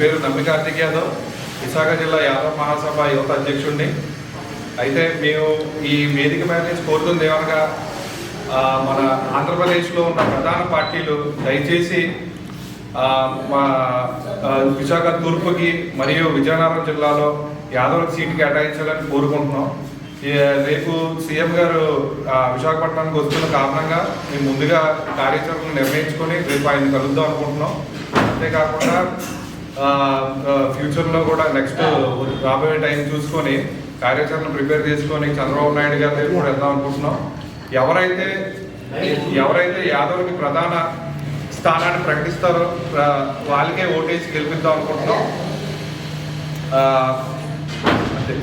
పేరు నమ్మి కార్తిక్ యాదవ్. విశాఖ జిల్లా యాదవ్ మహాసభ యువత అధ్యక్షుడిని అయితే మేము ఈ వేదిక మీద కోరుతుంది ఏమనగా మన ఆంధ్రప్రదేశ్లో ఉన్న ప్రధాన పార్టీలు దయచేసి మా విశాఖ తూర్పుకి మరియు విజయనగరం జిల్లాలో యాదవులకు సీటు కేటాయించాలని కోరుకుంటున్నాం. రేపు సీఎం గారు విశాఖపట్నానికి వస్తున్న కారణంగా మేము ముందుగా కార్యాచరణ నిర్ణయించుకొని రేపు ఆయన కలుద్దాం అనుకుంటున్నాం. అంతేకాకుండా ఫ్యూచర్లో కూడా నెక్స్ట్ రాబోయే టైం చూసుకొని కార్యాచరణ ప్రిపేర్ చేసుకొని చంద్రబాబు నాయుడు గారి దగ్గర కూడా వెళ్దాం అనుకుంటున్నాం. ఎవరైతే ఎవరైతే యాదవ్కి ప్రధాన స్థానాన్ని ప్రకటిస్తారో వాళ్ళకే ఓటేసి గెలిపిద్దాం అనుకుంటున్నాం. అంతే.